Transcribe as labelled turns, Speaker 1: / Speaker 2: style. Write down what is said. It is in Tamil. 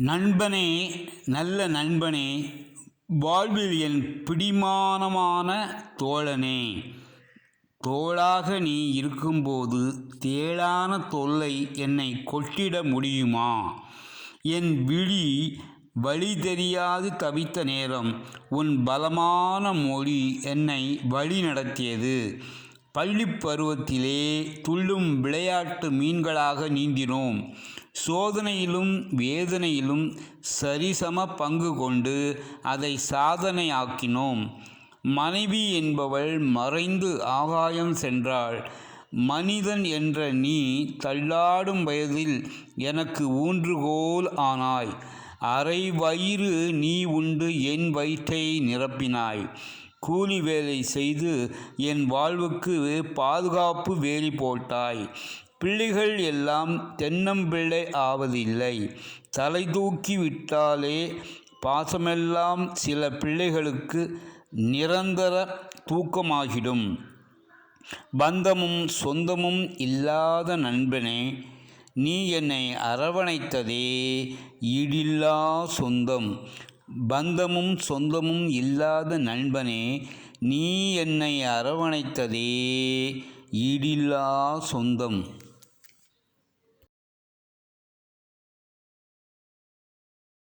Speaker 1: நண்பனே நல்ல நண்பனே வாழ்வில் என் பிடிமானமான தோழனே. தோளாக நீ இருக்கும்போது தேளான தொல்லை என்னை கொட்டிட முடியுமா? என் விழி வழி தெரியாது தவித்த நேரம் உன் பலமான மொழி என்னை வழி நடத்தியது. பள்ளிப் பருவத்திலே துள்ளும் விளையாட்டு மீன்களாக நீந்தினோம். சோதனையிலும் வேதனையிலும் சரிசம பங்கு கொண்டு அதை சாதனையாக்கினோம். மனைவி என்பவள் மறைந்து ஆகாயம் சென்றாள். மனிதன் என்ற நீ தள்ளாடும் வயதில் எனக்கு ஊன்றுகோல் ஆனாய். அரை வயிறு நீ உண்டு என் வயிற்றை நிரப்பினாய். கூலி வேலை செய்து என் வாழ்வுக்கு பாதுகாப்பு வேலி போட்டாய். பிள்ளைகள் எல்லாம் தென்னம்பிள்ளை ஆவதில்லை. தலை தூக்கி விட்டாலே பாசமெல்லாம் சில பிள்ளைகளுக்கு நிரந்தர தூக்கமாகிடும். பந்தமும் சொந்தமும் இல்லாத நண்பனே நீ என்னை அரவணைத்ததே ஈடில்லா சொந்தம். பந்தமும் சொந்தமும் இல்லாத நண்பனே நீ என்னை அரவணைத்ததே. ஈடில்லா சொந்தம்.